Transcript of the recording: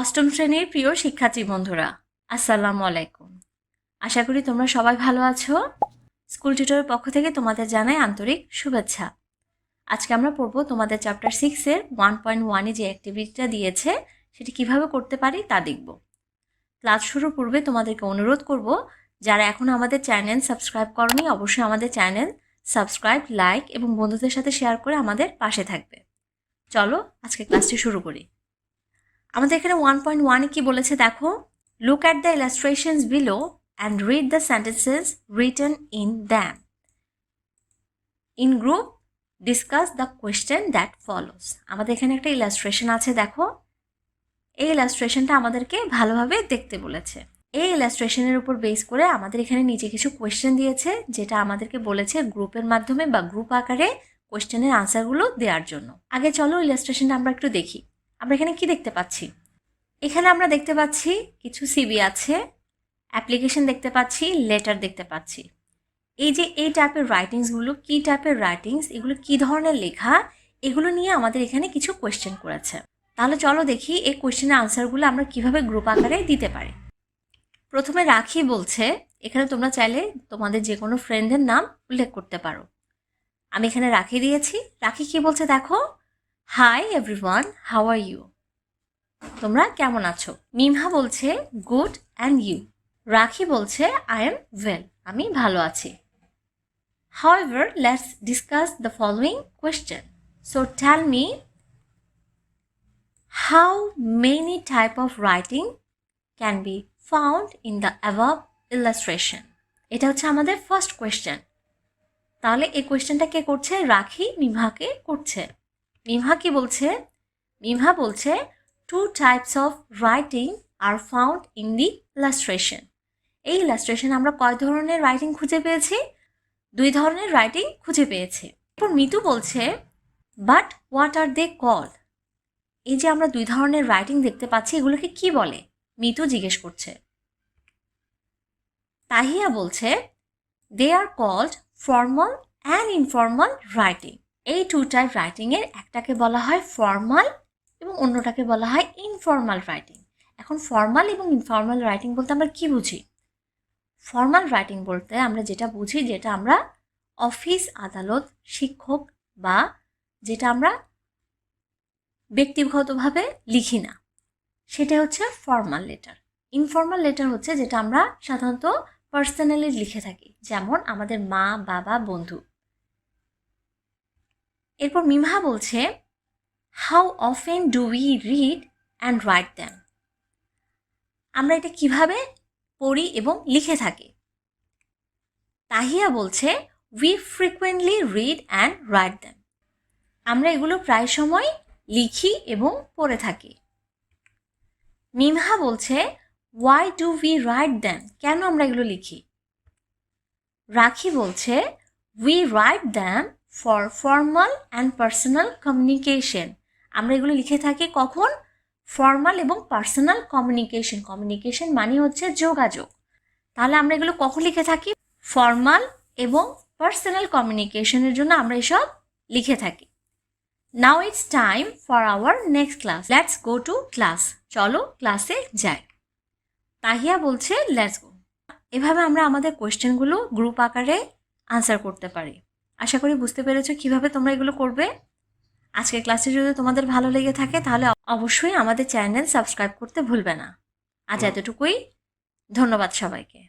অষ্টম শ্রেণির প্রিয় শিক্ষার্থী বন্ধুরা, আসসালামু আলাইকুম। আশা করি তোমরা সবাই ভালো আছো। স্কুল টিউটরের পক্ষ থেকে তোমাদের জানাই আন্তরিক শুভেচ্ছা। আজকে আমরা পড়ব তোমাদের চ্যাপ্টার সিক্সের ওয়ান পয়েন্ট ওয়ানে যে অ্যাক্টিভিটিটা দিয়েছে, সেটি কীভাবে করতে পারি তা দেখব। ক্লাস শুরুর পূর্বে তোমাদেরকে অনুরোধ করব, যারা এখনও আমাদের চ্যানেল সাবস্ক্রাইব করনি, অবশ্যই আমাদের চ্যানেল সাবস্ক্রাইব, লাইক এবং বন্ধুদের সাথে শেয়ার করে আমাদের পাশে থাকবে। চলো আজকে ক্লাসটি শুরু করি। আমাদের এখানে ওয়ান পয়েন্ট ওয়ানে কি বলেছে দেখো? Look at the illustrations below and read the sentences written in them in group discuss the question that follows আমাদের এখানে একটা ইলাস্ট্রেশন আছে দেখো। এই ইলাস্ট্রেশনটা আমাদেরকে ভালোভাবে দেখতে বলেছে। এই ইলাস্ট্রেশনের উপর বেস করে আমাদের এখানে নিচে কিছু কোয়েশ্চেন দিয়েছে, যেটা আমাদেরকে বলেছে গ্রুপের মাধ্যমে বা গ্রুপ আকারে কোয়েশ্চেনের আনসারগুলো দেওয়ার জন্য। আগে চলো ইলাস্ট্রেশনটা আমরা একটু দেখি। আমরা এখানে কি দেখতে পাচ্ছি? এখানে আমরা দেখতে পাচ্ছি কিছু সিবি আছে অ্যাপ্লিকেশন দেখতে পাচ্ছি লেটার দেখতে পাচ্ছি। এই যে এই টাইপের রাইটিংসগুলো কি টাইপের রাইটিংস এগুলো কি ধরনের লেখা, এগুলো নিয়ে আমাদের এখানে কিছু কোয়েশ্চেন করেছে। তাহলে চলো দেখি এই কোয়েশ্চেনের আনসারগুলো আমরা কীভাবে গ্রুপ আকারে দিতে পারি। প্রথমে রাখি বলছে, এখানে তোমরা চাইলে তোমাদের যে কোনো ফ্রেন্ডের নাম উল্লেখ করতে পারো। আমি এখানে রাখি দিয়েছি। রাখি কি বলছে দেখো? Hi everyone how are you তোমরা কেমন আছো? মিমহা বলছে গুড অ্যান্ড ইউ রাখি বলছে আই এম ওয়েল আমি ভালো আছি। However let's discuss the following question so tell me how many type of writing can be found in the above illustration এটা হচ্ছে আমাদের ফার্স্ট কোয়েশ্চেন তাহলে এই কোয়েশ্চেনটা কে করছে? রাখি, মিমহাকে করছে। মিমহা কি বলছে? মিমহা বলছে two types of writing are found in the illustration এই ইলাস্ট্রেশন আমরা কয় ধরনের রাইটিং খুঁজে পেয়েছি? দুই ধরনের রাইটিং খুঁজে পেয়েছে। এরপর মিতু বলছে but what are they call এই যে আমরা দুই ধরনের রাইটিং দেখতে পাচ্ছি, এগুলোকে কি বলে? মিতু জিজ্ঞেস করছে। তাহিয়া বলছে they are called formal and informal writing এই টু টাইপ রাইটিংয়ের একটাকে বলা হয় ফর্মাল এবং অন্যটাকে বলা হয় ইনফর্মাল রাইটিং এখন ফর্মাল এবং ইনফর্মাল রাইটিং বলতে আমরা কি বুঝি? ফর্মাল রাইটিং বলতে আমরা যেটা বুঝি যেটা আমরা অফিস আদালত, শিক্ষক বা যেটা আমরা ব্যক্তিগতভাবে লিখি না। সেটা হচ্ছে ফর্মাল লেটার ইনফর্মাল লেটার হচ্ছে যেটা আমরা সাধারণত পার্সোনালি লিখে থাকি। যেমন আমাদের মা, বাবা, বন্ধু। এরপর মিমহা বলছে how often do we read and write them আমরা এটা কীভাবে পড়ি এবং লিখে থাকি? তাহিয়া বলছে we frequently read and write them আমরা এগুলো প্রায় সময় লিখি এবং পড়ে থাকি। মিমহা বলছে why do we write them কেন আমরা এগুলো লিখি? রাখি বলছে we write them for formal and personal communication আমরা এগুলো লিখে থাকি কখন? ফর্মাল এবং পার্সোনাল কমিউনিকেশন কমিউনিকেশন মানে হচ্ছে যোগাযোগ। তাহলে আমরা এগুলো কখন লিখে থাকি? ফর্মাল এবং পার্সোনাল কমিউনিকেশনের জন্য আমরা এসব লিখে থাকি। Now it's time for our next class let's go to class চলো ক্লাসে যাই। তাহিয়া বলছে লেটস গো এভাবে আমরা আমাদের কোয়েশ্চেনগুলো গ্রুপ আকারে আনসার করতে পারি। আশা করি বুঝতে পেরেছ কীভাবে তোমরা এগুলো করবে। আজকের ক্লাসে যদি তোমাদের ভালো লেগে থাকে তাহলে অবশ্যই আমাদের চ্যানেল সাবস্ক্রাইব করতে ভুলবে না। আজ এতটুকুই। ধন্যবাদ সবাইকে।